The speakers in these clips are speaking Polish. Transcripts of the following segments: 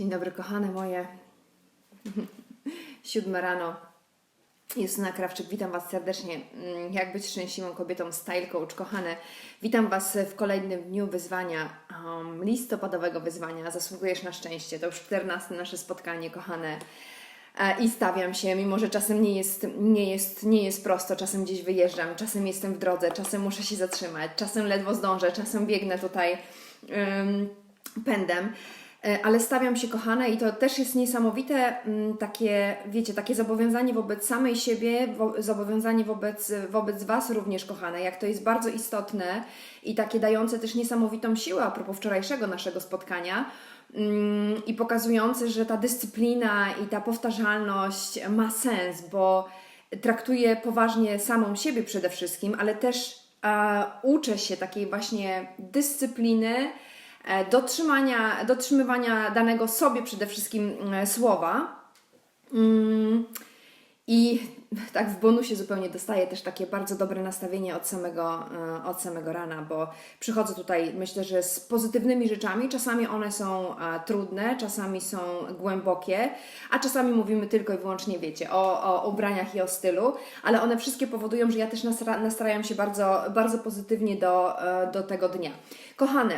Dzień dobry, kochane moje. Siódme rano. Justyna Krawczyk, witam Was serdecznie. Mm, Jak być szczęśliwą kobietą, style coach, kochane. Witam Was w kolejnym dniu wyzwania, um, listopadowego wyzwania. Zasługujesz na szczęście. To już 14 nasze spotkanie, kochane. E, I stawiam się, mimo że czasem nie jest, nie, jest, nie jest prosto, czasem gdzieś wyjeżdżam, czasem jestem w drodze, czasem muszę się zatrzymać, czasem ledwo zdążę, czasem biegnę tutaj ym, pędem. E, Ale stawiam się kochane i to też jest niesamowite mm, takie, wiecie, takie zobowiązanie wobec samej siebie, zobowiązanie wobec, wobec Was również kochane, jak to jest bardzo istotne i takie dające też niesamowitą siłę a propos wczorajszego naszego spotkania mm, i pokazujące, że ta dyscyplina i ta powtarzalność ma sens, bo traktuję poważnie samą siebie przede wszystkim, ale też uczę się takiej właśnie dyscypliny, dotrzymania, dotrzymywania danego sobie przede wszystkim e, słowa. Mm, I tak w bonusie zupełnie dostaję też takie bardzo dobre nastawienie od samego, e, od samego rana, bo przychodzę tutaj myślę, że z pozytywnymi rzeczami. Czasami one są e, trudne, czasami są głębokie, a czasami mówimy tylko i wyłącznie, wiecie, o, o ubraniach i o stylu, ale one wszystkie powodują, że ja też nastra- nastrajam się bardzo, bardzo pozytywnie do, e, do tego dnia. Kochane,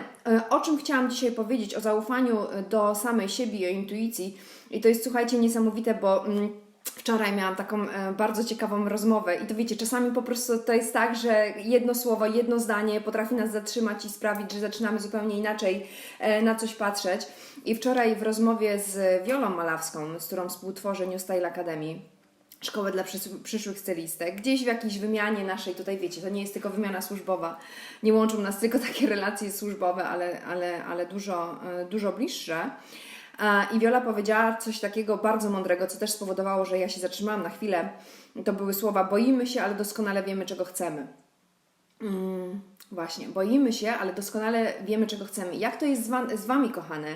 o czym chciałam dzisiaj powiedzieć? O zaufaniu do samej siebie i o intuicji. I to jest, słuchajcie, niesamowite, bo. Mm, Wczoraj miałam taką e, bardzo ciekawą rozmowę i to wiecie, czasami po prostu to jest tak, że jedno słowo, jedno zdanie potrafi nas zatrzymać i sprawić, że zaczynamy zupełnie inaczej e, na coś patrzeć. I wczoraj w rozmowie z Wiolą Malawską, z którą współtworzę New Style Academy, szkołę dla przys- przyszłych stylistek. Gdzieś w jakiejś wymianie naszej, tutaj wiecie, to nie jest tylko wymiana służbowa, nie łączą nas tylko takie relacje służbowe, ale, ale, ale dużo, e, dużo bliższe. I Wiola powiedziała coś takiego bardzo mądrego, co też spowodowało, że ja się zatrzymałam na chwilę. To były słowa: boimy się, ale doskonale wiemy, czego chcemy. Mm, właśnie, boimy się, ale doskonale wiemy, czego chcemy. Jak to jest z, wam, z Wami, kochane?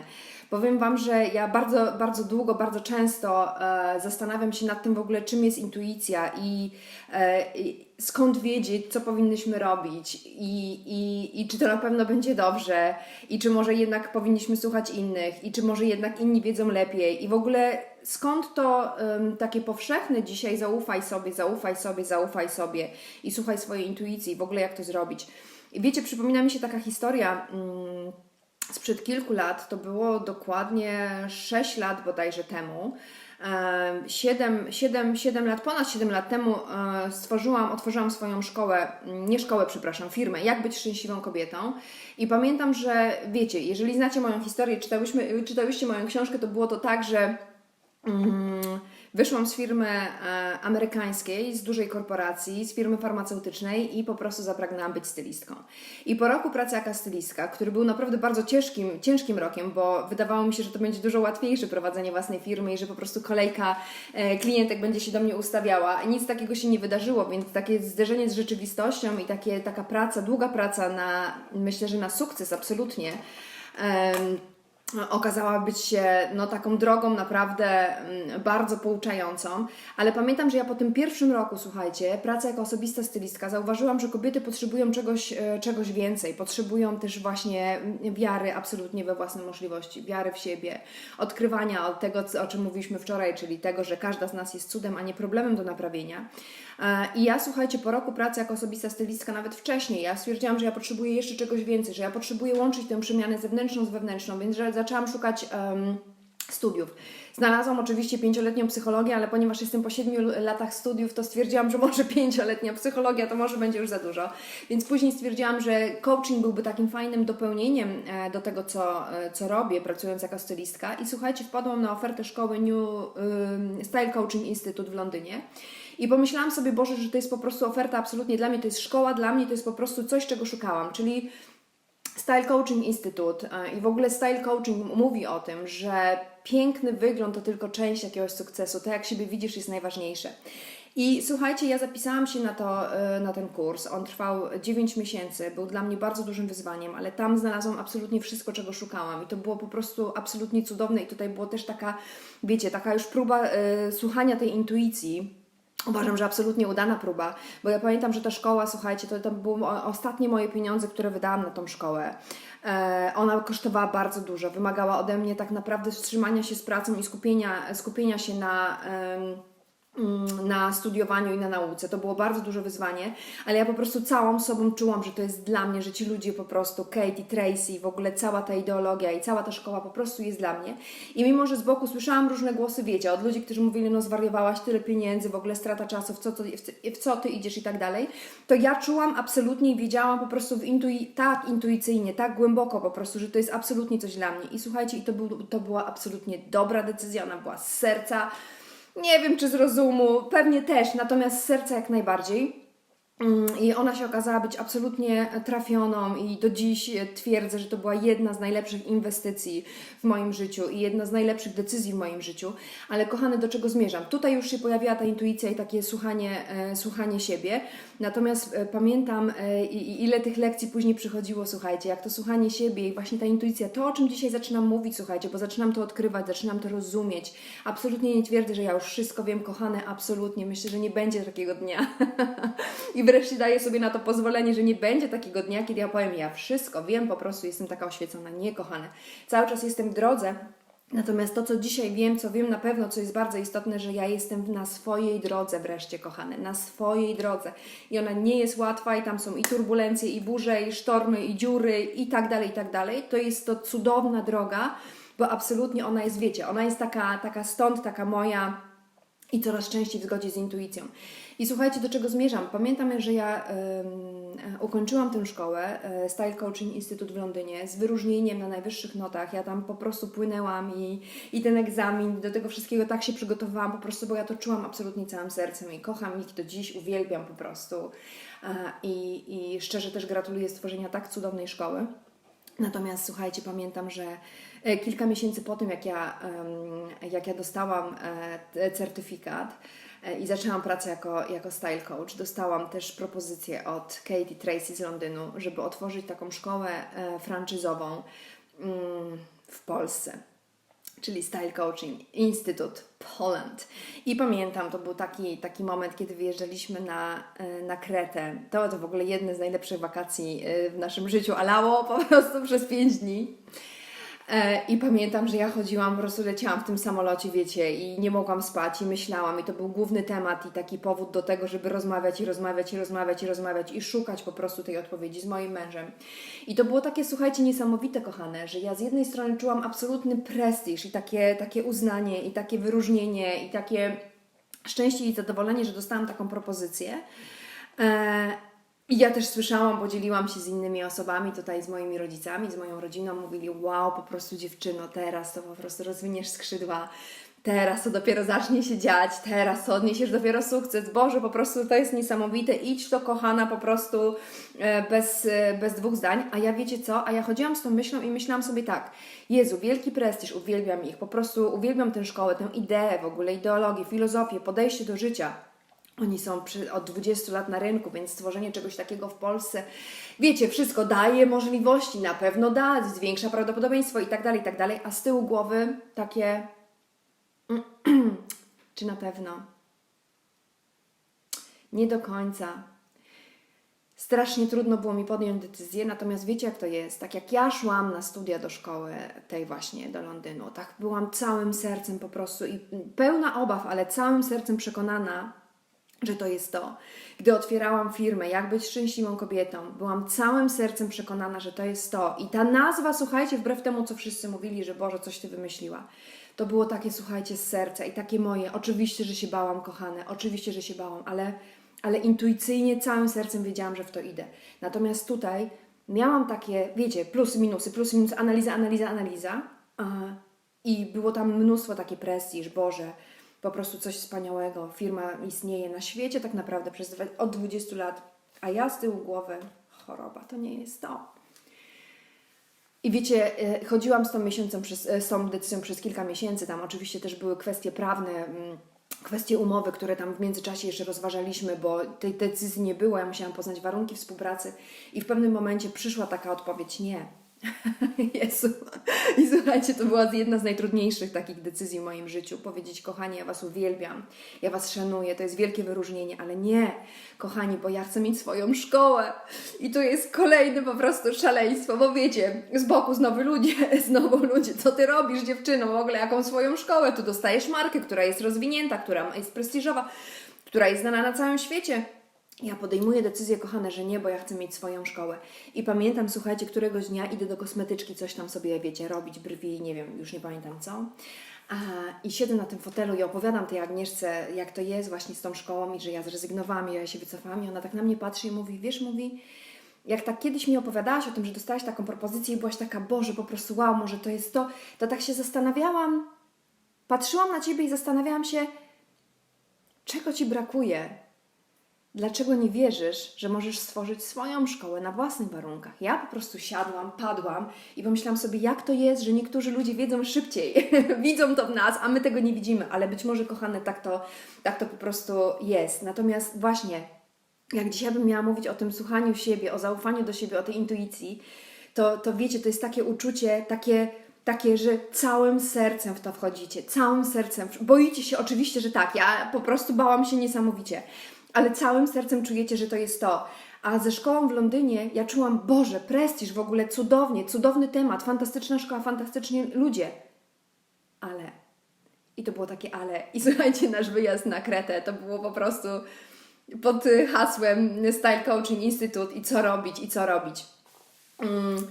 Powiem Wam, że ja bardzo, bardzo długo, bardzo często e, zastanawiam się nad tym w ogóle, czym jest intuicja i, e, i skąd wiedzieć, co powinnyśmy robić i, i, i czy to na pewno będzie dobrze i czy może jednak powinniśmy słuchać innych i czy może jednak inni wiedzą lepiej i w ogóle skąd to em, takie powszechne dzisiaj zaufaj sobie, zaufaj sobie, zaufaj sobie i słuchaj swojej intuicji, w ogóle jak to zrobić. Wiecie, przypomina mi się taka historia mm, sprzed kilku lat, to było dokładnie 6 lat bodajże temu. 7, 7, 7 lat, ponad 7 lat temu e, stworzyłam, otworzyłam swoją szkołę, mm, nie szkołę, przepraszam, firmę, jak być szczęśliwą kobietą. I pamiętam, że wiecie, jeżeli znacie moją historię, czytałyśmy, czytałyście moją książkę, to było to tak, że Wyszłam z firmy e, amerykańskiej, z dużej korporacji, z firmy farmaceutycznej i po prostu zapragnęłam być stylistką. I po roku pracy jako stylistka, który był naprawdę bardzo ciężkim, ciężkim rokiem, bo wydawało mi się, że to będzie dużo łatwiejsze prowadzenie własnej firmy i że po prostu kolejka e, klientek będzie się do mnie ustawiała. Nic takiego się nie wydarzyło, więc takie zderzenie z rzeczywistością i takie, taka praca, długa praca na, myślę, że na sukces absolutnie. Okazała być się no, taką drogą naprawdę mm, bardzo pouczającą, ale pamiętam, że ja po tym pierwszym roku, słuchajcie, pracy jako osobista stylistka, zauważyłam, że kobiety potrzebują czegoś, e, czegoś więcej, potrzebują też właśnie wiary absolutnie we własne możliwości, wiary w siebie, odkrywania od tego, o czym mówiliśmy wczoraj, czyli tego, że każda z nas jest cudem, a nie problemem do naprawienia. E, I ja, słuchajcie, po roku pracy jako osobista stylistka, nawet wcześniej, ja stwierdziłam, że ja potrzebuję jeszcze czegoś więcej, że ja potrzebuję łączyć tę przemianę zewnętrzną z wewnętrzną, więc że zaczęłam szukać em, studiów. Znalazłam oczywiście pięcioletnią psychologię, ale ponieważ jestem po siedmiu latach studiów, to stwierdziłam, że może pięcioletnia psychologia to może będzie już za dużo. Więc później stwierdziłam, że coaching byłby takim fajnym dopełnieniem e, do tego, co, e, co robię, pracując jako stylistka. I słuchajcie, wpadłam na ofertę szkoły New Style Coaching Institute w Londynie. I pomyślałam sobie, Boże, że to jest po prostu oferta absolutnie dla mnie, to jest szkoła dla mnie, to jest po prostu coś, czego szukałam, czyli Style Coaching Institute e, i w ogóle Style Coaching mówi o tym, że piękny wygląd to tylko część jakiegoś sukcesu, to jak siebie widzisz jest najważniejsze. I słuchajcie, ja zapisałam się na, to, e, na ten kurs. On trwał 9 miesięcy, był dla mnie bardzo dużym wyzwaniem, ale tam znalazłam absolutnie wszystko, czego szukałam. I to było po prostu absolutnie cudowne. I tutaj było też taka, wiecie, taka już próba e, słuchania tej intuicji Uważam, że absolutnie udana próba, bo ja pamiętam, że ta szkoła, słuchajcie, to, to były ostatnie moje pieniądze, które wydałam na tą szkołę. E, ona kosztowała bardzo dużo, wymagała ode mnie tak naprawdę wstrzymania się z pracą i skupienia, skupienia się na. Na studiowaniu i na nauce. To było bardzo duże wyzwanie, ale ja po prostu całą sobą czułam, że to jest dla mnie, że ci ludzie po prostu, Katie, Tracy, w ogóle cała ta ideologia i cała ta szkoła po prostu jest dla mnie. I mimo, że z boku słyszałam różne głosy, wiecie, od ludzi, którzy mówili, no zwariowałaś, tyle pieniędzy, w ogóle strata czasu, w co, to, w, co- w co ty idziesz i tak dalej, to ja czułam absolutnie i wiedziałam po prostu w intui- tak intuicyjnie, tak głęboko po prostu, że to jest absolutnie coś dla mnie. I słuchajcie, i to, był, to była absolutnie dobra decyzja, ona była z serca, nie wiem, czy z rozumu, pewnie też, natomiast z serca jak najbardziej. Mm, I ona się okazała być absolutnie trafioną, i do dziś twierdzę, że to była jedna z najlepszych inwestycji w moim życiu i jedna z najlepszych decyzji w moim życiu. Ale kochane, do czego zmierzam? Tutaj już się pojawiła ta intuicja i takie słuchanie, e, słuchanie siebie. Natomiast e, pamiętam, e, ile tych lekcji później przychodziło, słuchajcie, jak to słuchanie siebie i właśnie ta intuicja, to o czym dzisiaj zaczynam mówić, słuchajcie, bo zaczynam to odkrywać, zaczynam to rozumieć. Absolutnie nie twierdzę, że ja już wszystko wiem, kochane, absolutnie. Myślę, że nie będzie takiego dnia. I wreszcie daję sobie na to pozwolenie, że nie będzie takiego dnia, kiedy ja powiem, ja wszystko wiem, po prostu jestem taka oświecona. Nie, kochane. Cały czas jestem w drodze. Natomiast to, co dzisiaj wiem, co wiem na pewno, co jest bardzo istotne, że ja jestem na swojej drodze wreszcie, kochane, na swojej drodze. I ona nie jest łatwa i tam są i turbulencje, i burze, i sztormy, i dziury, i tak dalej, i tak dalej. To jest to cudowna droga, bo absolutnie ona jest, wiecie, ona jest taka, taka stąd, taka moja, i coraz częściej w zgodzie z intuicją. I słuchajcie, do czego zmierzam. Pamiętam, że ja e, ukończyłam tę szkołę, e, Style Coaching Institute w Londynie, z wyróżnieniem na najwyższych notach. Ja tam po prostu płynęłam i, i ten egzamin, do tego wszystkiego tak się przygotowałam po prostu, bo ja to czułam absolutnie całym sercem i kocham ich do dziś, uwielbiam po prostu. E, I, I szczerze też gratuluję stworzenia tak cudownej szkoły. Natomiast słuchajcie, pamiętam, że e, kilka miesięcy po tym, jak ja, jak ja dostałam certyfikat i zaczęłam pracę jako, jako style coach, dostałam też propozycję od Katie Tracy z Londynu, żeby otworzyć taką szkołę e, franczyzową mm, w Polsce czyli Style Coaching Institute Poland. I pamiętam, to był taki, taki moment, kiedy wyjeżdżaliśmy na, e, na Kretę. To, to w ogóle jedne z najlepszych wakacji e, w naszym życiu, a lało po prostu przez pięć dni. E, I pamiętam, że ja chodziłam, po prostu leciałam w tym samolocie, wiecie, i nie mogłam spać i myślałam, i to był główny temat i taki powód do tego, żeby rozmawiać i rozmawiać i rozmawiać i rozmawiać i szukać po prostu tej odpowiedzi z moim mężem. I to było takie, słuchajcie, niesamowite, kochane, że ja z jednej strony czułam absolutny prestiż i takie, takie uznanie i takie wyróżnienie i takie szczęście i zadowolenie, że dostałam taką propozycję. E, I ja też słyszałam, podzieliłam się z innymi osobami, tutaj z moimi rodzicami, z moją rodziną, mówili: Wow, po prostu dziewczyno, teraz to po prostu rozwiniesz skrzydła, teraz to dopiero zacznie się dziać, teraz to odniesiesz dopiero sukces. Boże, po prostu to jest niesamowite, idź to kochana, po prostu e, bez, e, bez dwóch zdań. A ja wiecie co? A ja chodziłam z tą myślą i myślałam sobie tak: Jezu, wielki prestiż, uwielbiam ich, po prostu uwielbiam tę szkołę, tę ideę w ogóle, ideologię, filozofię, podejście do życia. Oni są od 20 lat na rynku, więc stworzenie czegoś takiego w Polsce, wiecie, wszystko daje możliwości, na pewno da, zwiększa prawdopodobieństwo i tak dalej, i tak dalej, a z tyłu głowy takie, czy na pewno? Nie do końca. Strasznie trudno było mi podjąć decyzję, natomiast wiecie jak to jest? Tak jak ja szłam na studia do szkoły tej właśnie do Londynu, tak byłam całym sercem po prostu i pełna obaw, ale całym sercem przekonana, że to jest to. Gdy otwierałam firmę, jak być szczęśliwą kobietą, byłam całym sercem przekonana, że to jest to. I ta nazwa, słuchajcie, wbrew temu, co wszyscy mówili, że Boże, coś Ty wymyśliła. To było takie, słuchajcie, z serca i takie moje. Oczywiście, że się bałam, kochane, oczywiście, że się bałam, ale, ale intuicyjnie, całym sercem wiedziałam, że w to idę. Natomiast tutaj miałam takie, wiecie, plusy, minusy, plusy, minusy, analiza, analiza, analiza. a, I było tam mnóstwo takie prestiż, Boże, po prostu coś wspaniałego. Firma istnieje na świecie tak naprawdę przez od 20 lat, a ja z tyłu głowy choroba, to nie jest to. I wiecie, e, chodziłam z tą, miesiącem przez, e, z tą decyzją przez kilka miesięcy. Tam oczywiście też były kwestie prawne, mm, kwestie umowy, które tam w międzyczasie jeszcze rozważaliśmy, bo tej decyzji nie było. Ja musiałam poznać warunki współpracy i w pewnym momencie przyszła taka odpowiedź: nie. Jezu. I słuchajcie, to była jedna z najtrudniejszych takich decyzji w moim życiu. Powiedzieć, kochani, ja Was uwielbiam, ja Was szanuję, to jest wielkie wyróżnienie, ale nie, kochani, bo ja chcę mieć swoją szkołę. I tu jest kolejne po prostu szaleństwo, bo wiecie, z boku znowu ludzie, znowu ludzie, co Ty robisz, dziewczyno, w ogóle jaką swoją szkołę? Tu dostajesz markę, która jest rozwinięta, która jest prestiżowa, która jest znana na całym świecie. Ja podejmuję decyzję, kochane, że nie, bo ja chcę mieć swoją szkołę. I pamiętam, słuchajcie, któregoś dnia idę do kosmetyczki, coś tam sobie, wiecie, robić, brwi, nie wiem, już nie pamiętam co. I siedzę na tym fotelu i opowiadam tej Agnieszce, jak to jest właśnie z tą szkołą i że ja zrezygnowałam i ja się wycofałam. I ona tak na mnie patrzy i mówi, wiesz, mówi, jak tak kiedyś mi opowiadałaś o tym, że dostałaś taką propozycję i byłaś taka, Boże, po prostu wow, może to jest to, to tak się zastanawiałam, patrzyłam na Ciebie i zastanawiałam się, czego Ci brakuje, Dlaczego nie wierzysz, że możesz stworzyć swoją szkołę na własnych warunkach? Ja po prostu siadłam, padłam i pomyślałam sobie, jak to jest, że niektórzy ludzie wiedzą szybciej, widzą to w nas, a my tego nie widzimy, ale być może, kochane, tak to, tak to po prostu jest. Natomiast właśnie, jak dzisiaj bym miała mówić o tym słuchaniu siebie, o zaufaniu do siebie, o tej intuicji, to, to wiecie, to jest takie uczucie, takie takie, że całym sercem w to wchodzicie, całym sercem. Boicie się oczywiście, że tak. Ja po prostu bałam się niesamowicie ale całym sercem czujecie, że to jest to. A ze szkołą w Londynie ja czułam, Boże, prestiż w ogóle, cudownie, cudowny temat, fantastyczna szkoła, fantastyczni ludzie. Ale, i to było takie ale, i słuchajcie, nasz wyjazd na Kretę to było po prostu pod hasłem Style Coaching Institute i co robić, i co robić. Mm.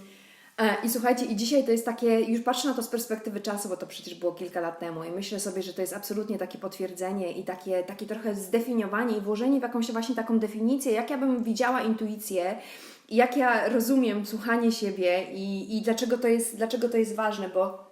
E, I słuchajcie, i dzisiaj to jest takie, już patrzę na to z perspektywy czasu, bo to przecież było kilka lat temu, i myślę sobie, że to jest absolutnie takie potwierdzenie i takie, takie trochę zdefiniowanie i włożenie w jakąś właśnie taką definicję, jak ja bym widziała intuicję, jak ja rozumiem słuchanie siebie i, i dlaczego, to jest, dlaczego to jest ważne, bo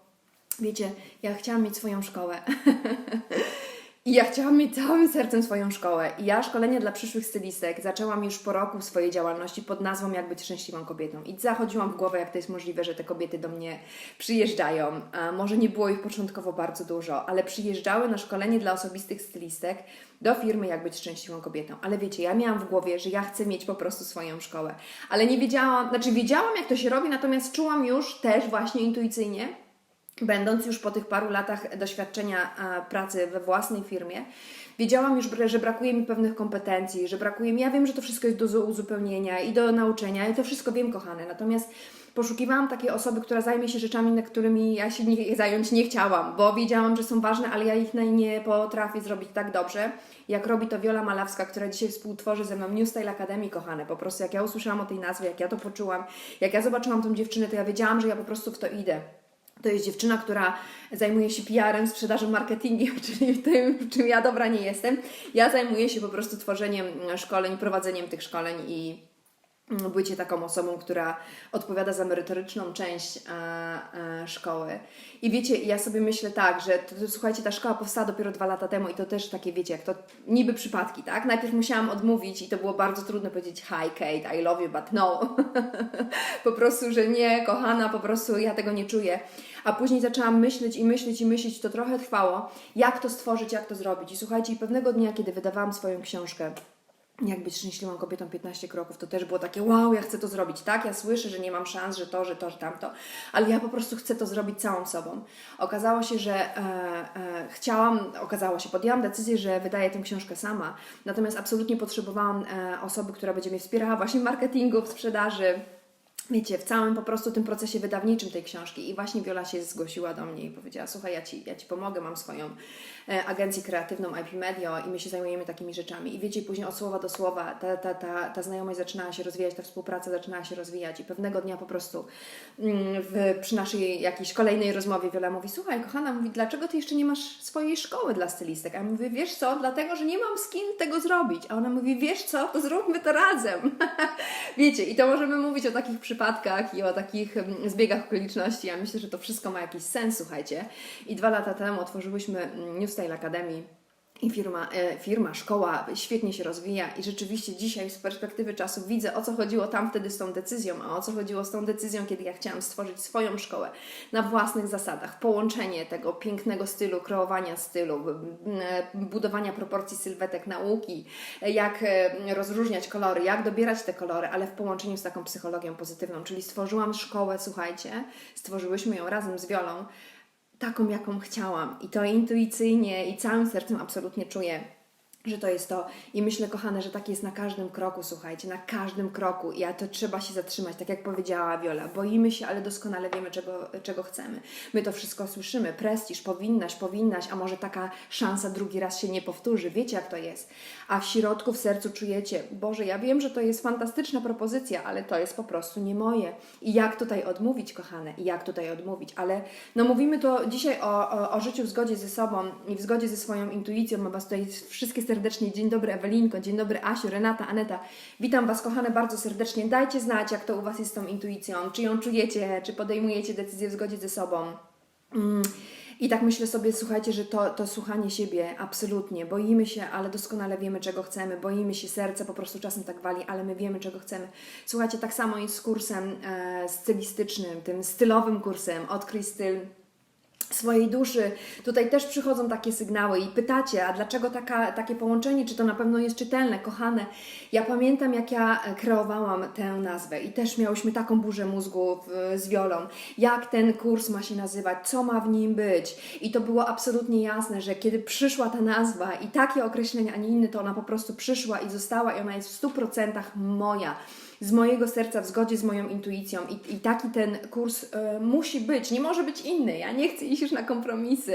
wiecie, ja chciałam mieć swoją szkołę. Ja chciałam mieć całym sercem swoją szkołę. I ja szkolenie dla przyszłych stylistek zaczęłam już po roku swojej działalności pod nazwą Jak być szczęśliwą kobietą. I zachodziłam w głowę, jak to jest możliwe, że te kobiety do mnie przyjeżdżają. A może nie było ich początkowo bardzo dużo, ale przyjeżdżały na szkolenie dla osobistych stylistek do firmy Jak być szczęśliwą kobietą. Ale wiecie, ja miałam w głowie, że ja chcę mieć po prostu swoją szkołę. Ale nie wiedziałam, znaczy wiedziałam, jak to się robi, natomiast czułam już też właśnie intuicyjnie, Będąc już po tych paru latach doświadczenia pracy we własnej firmie, wiedziałam już, że brakuje mi pewnych kompetencji, że brakuje mi, ja wiem, że to wszystko jest do uzupełnienia i do nauczenia, ja to wszystko wiem, kochane. Natomiast poszukiwałam takiej osoby, która zajmie się rzeczami, na którymi ja się nie, zająć nie chciałam, bo wiedziałam, że są ważne, ale ja ich nie potrafię zrobić tak dobrze, jak robi to Wiola Malawska, która dzisiaj współtworzy ze mną New Style Academy, kochane. Po prostu jak ja usłyszałam o tej nazwie, jak ja to poczułam, jak ja zobaczyłam tą dziewczynę, to ja wiedziałam, że ja po prostu w to idę. To jest dziewczyna, która zajmuje się PR-em, sprzedażą, marketingiem, czyli tym, w czym ja dobra nie jestem. Ja zajmuję się po prostu tworzeniem szkoleń, prowadzeniem tych szkoleń i bycie taką osobą, która odpowiada za merytoryczną część e, e, szkoły. I wiecie, ja sobie myślę tak, że to, to, słuchajcie, ta szkoła powstała dopiero dwa lata temu i to też takie, wiecie, jak to niby przypadki, tak? Najpierw musiałam odmówić i to było bardzo trudno powiedzieć hi Kate, I love you, but no. po prostu, że nie, kochana, po prostu ja tego nie czuję. A później zaczęłam myśleć i myśleć i myśleć, to trochę trwało, jak to stworzyć, jak to zrobić. I słuchajcie, pewnego dnia, kiedy wydawałam swoją książkę, jak być szczęśliwą kobietą 15 kroków, to też było takie wow, ja chcę to zrobić, tak? Ja słyszę, że nie mam szans, że to, że to, że tamto, ale ja po prostu chcę to zrobić całą sobą. Okazało się, że e, e, chciałam, okazało się, podjęłam decyzję, że wydaję tę książkę sama, natomiast absolutnie potrzebowałam e, osoby, która będzie mnie wspierała właśnie w marketingu, w sprzedaży, wiecie, w całym po prostu tym procesie wydawniczym tej książki. I właśnie Wiola się zgłosiła do mnie i powiedziała: Słuchaj, ja ci, ja ci pomogę, mam swoją e, agencję kreatywną IP Media i my się zajmujemy takimi rzeczami. I wiecie, później od słowa do słowa ta, ta, ta, ta znajomość zaczynała się rozwijać, ta współpraca zaczynała się rozwijać. I pewnego dnia po prostu mm, w, przy naszej jakiejś kolejnej rozmowie Wiola mówi: Słuchaj, kochana, mówi, dlaczego ty jeszcze nie masz swojej szkoły dla stylistek? A ja mówię: Wiesz co, dlatego, że nie mam z kim tego zrobić. A ona mówi: Wiesz co, to zróbmy to razem. wiecie, i to możemy mówić o takich przypadkach przypadkach i o takich zbiegach okoliczności. Ja myślę, że to wszystko ma jakiś sens, słuchajcie. I dwa lata temu otworzyłyśmy mm, New Style Academy i firma, e, firma, szkoła świetnie się rozwija i rzeczywiście dzisiaj z perspektywy czasu widzę o co chodziło tam wtedy z tą decyzją, a o co chodziło z tą decyzją, kiedy ja chciałam stworzyć swoją szkołę na własnych zasadach. Połączenie tego pięknego stylu, kreowania stylu, budowania proporcji sylwetek, nauki, e, jak e, rozróżniać kolory, jak dobierać te kolory, ale w połączeniu z taką psychologią pozytywną, czyli stworzyłam szkołę, słuchajcie, stworzyłyśmy ją razem z Wiolą, taką, jaką chciałam. I to intuicyjnie i całym sercem absolutnie czuję, że to jest to. I myślę, kochane, że tak jest na każdym kroku, słuchajcie, na każdym kroku. I a to trzeba się zatrzymać, tak jak powiedziała Wiola. Boimy się, ale doskonale wiemy, czego, czego chcemy. My to wszystko słyszymy. Prestiż, powinnaś, powinnaś, a może taka szansa drugi raz się nie powtórzy. Wiecie, jak to jest. A w środku, w sercu czujecie, Boże, ja wiem, że to jest fantastyczna propozycja, ale to jest po prostu nie moje. I jak tutaj odmówić, kochane? I jak tutaj odmówić? Ale no mówimy to dzisiaj o, o, o życiu w zgodzie ze sobą i w zgodzie ze swoją intuicją. Mam Was tutaj wszystkie serdecznie. Dzień dobry Ewelinko, dzień dobry Asiu, Renata, Aneta. Witam Was, kochane, bardzo serdecznie. Dajcie znać, jak to u Was jest z tą intuicją. Czy ją czujecie, czy podejmujecie decyzje w zgodzie ze sobą. Mm. I tak myślę sobie, słuchajcie, że to, to słuchanie siebie, absolutnie. Boimy się, ale doskonale wiemy, czego chcemy. Boimy się, serce po prostu czasem tak wali, ale my wiemy, czego chcemy. Słuchajcie, tak samo jest z kursem e, stylistycznym, tym stylowym kursem. Odkryj styl swojej duszy. Tutaj też przychodzą takie sygnały i pytacie, a dlaczego taka, takie połączenie, czy to na pewno jest czytelne, kochane. Ja pamiętam, jak ja e, kreowałam tę nazwę i też miałyśmy taką burzę mózgu z Wiolą, jak ten kurs ma się nazywać, co ma w nim być. I to było absolutnie jasne, że kiedy przyszła ta nazwa i takie określenie, a nie inne, to ona po prostu przyszła i została i ona jest w 100% moja z mojego serca, w zgodzie z moją intuicją i, i taki ten kurs e, musi być, nie może być inny. Ja nie chcę iść już na kompromisy.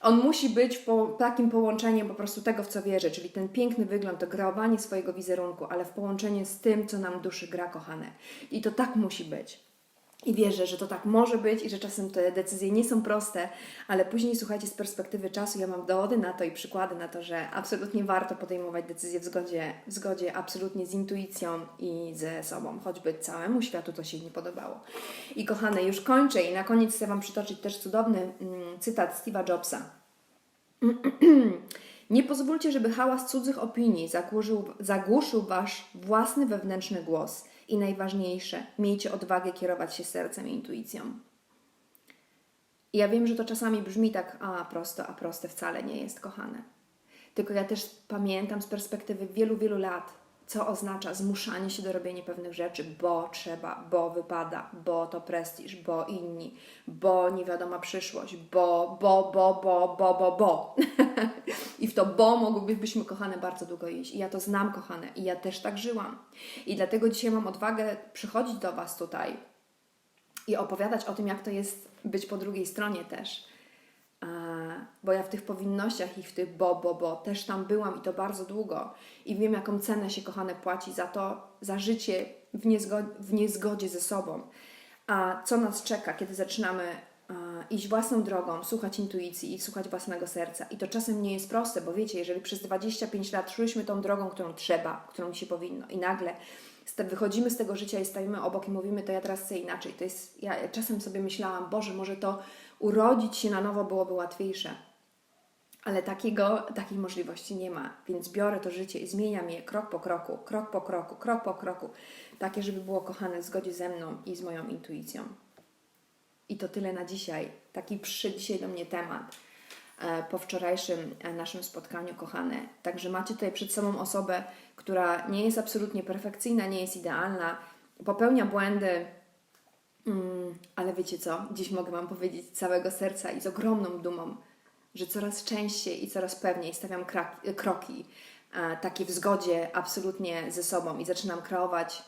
On musi być po, takim połączeniem po prostu tego, w co wierzę, czyli ten piękny wygląd, to kreowanie swojego wizerunku, ale w połączeniu z tym, co nam duszy gra, kochane. I to tak musi być. I wierzę, że to tak może być i że czasem te decyzje nie są proste, ale później, słuchajcie, z perspektywy czasu ja mam dowody na to i przykłady na to, że absolutnie warto podejmować decyzje w zgodzie, w zgodzie absolutnie z intuicją i ze sobą, choćby całemu światu to się nie podobało. I kochane, już kończę i na koniec chcę Wam przytoczyć też cudowny mm, cytat Steve'a Jobsa. Nie pozwólcie, żeby hałas cudzych opinii zagłuszył, zagłuszył Wasz własny wewnętrzny głos. I najważniejsze, miejcie odwagę kierować się sercem i intuicją. Ja wiem, że to czasami brzmi tak, a prosto, a proste wcale nie jest, kochane. Tylko ja też pamiętam z perspektywy wielu, wielu lat, co oznacza zmuszanie się do robienia pewnych rzeczy, bo trzeba, bo wypada, bo to prestiż, bo inni, bo nie wiadoma przyszłość, bo, bo, bo, bo, bo, bo, bo. I w to bo mogłybyśmy, kochane, bardzo długo iść. I ja to znam, kochane, i ja też tak żyłam. I dlatego dzisiaj mam odwagę przychodzić do Was tutaj i opowiadać o tym, jak to jest być po drugiej stronie też. Bo ja w tych powinnościach i w tych bo, bo, bo też tam byłam i to bardzo długo. I wiem, jaką cenę się, kochane, płaci za to, za życie w, w niezgodzie ze sobą. A co nas czeka, kiedy zaczynamy a, iść własną drogą, słuchać intuicji i słuchać własnego serca. I to czasem nie jest proste, bo wiecie, jeżeli przez 25 lat szłyśmy tą drogą, którą trzeba, którą się powinno, i nagle wychodzimy z tego życia i stajemy obok i mówimy, to ja teraz chcę inaczej. To jest, ja czasem sobie myślałam, Boże, może to urodzić się na nowo byłoby łatwiejsze. Ale takiego, takiej możliwości nie ma, więc biorę to życie i zmieniam je krok po kroku, krok po kroku, krok po kroku, takie, żeby było kochane w zgodzie ze mną i z moją intuicją. I to tyle na dzisiaj. Taki przyszedł dzisiaj do mnie temat e, po wczorajszym e, naszym spotkaniu, kochane. Także macie tutaj przed sobą osobę, która nie jest absolutnie perfekcyjna, nie jest idealna, popełnia błędy, mm, ale wiecie co? Dziś mogę Wam powiedzieć z całego serca i z ogromną dumą, że coraz częściej i coraz pewniej stawiam krak- kroki e, takie w zgodzie absolutnie ze sobą i zaczynam kreować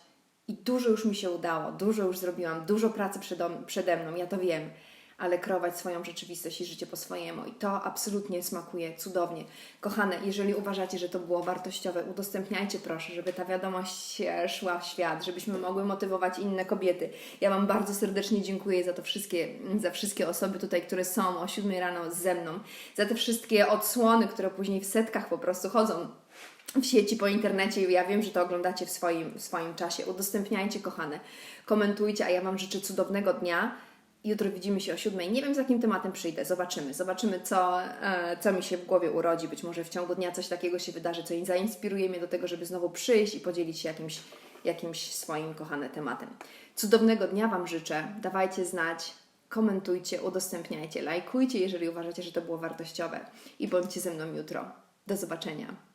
i dużo już mi się udało, dużo już zrobiłam, dużo pracy przede, przede mną, ja to wiem, ale kreować swoją rzeczywistość i życie po swojemu. I to absolutnie smakuje cudownie. Kochane, jeżeli uważacie, że to było wartościowe, udostępniajcie proszę, żeby ta wiadomość szła w świat, żebyśmy mogły motywować inne kobiety. Ja Wam bardzo serdecznie dziękuję za to wszystkie, za wszystkie osoby tutaj, które są o 7 rano ze mną, za te wszystkie odsłony, które później w setkach po prostu chodzą w sieci, po internecie. Ja wiem, że to oglądacie w swoim, w swoim czasie. Udostępniajcie, kochane. Komentujcie, a ja Wam życzę cudownego dnia Jutro widzimy się o siódmej. Nie wiem, z jakim tematem przyjdę. Zobaczymy. Zobaczymy, co, e, co mi się w głowie urodzi. Być może w ciągu dnia coś takiego się wydarzy, co zainspiruje mnie do tego, żeby znowu przyjść i podzielić się jakimś, jakimś swoim kochanym tematem. Cudownego dnia Wam życzę. Dawajcie znać, komentujcie, udostępniajcie, lajkujcie, jeżeli uważacie, że to było wartościowe. I bądźcie ze mną jutro. Do zobaczenia.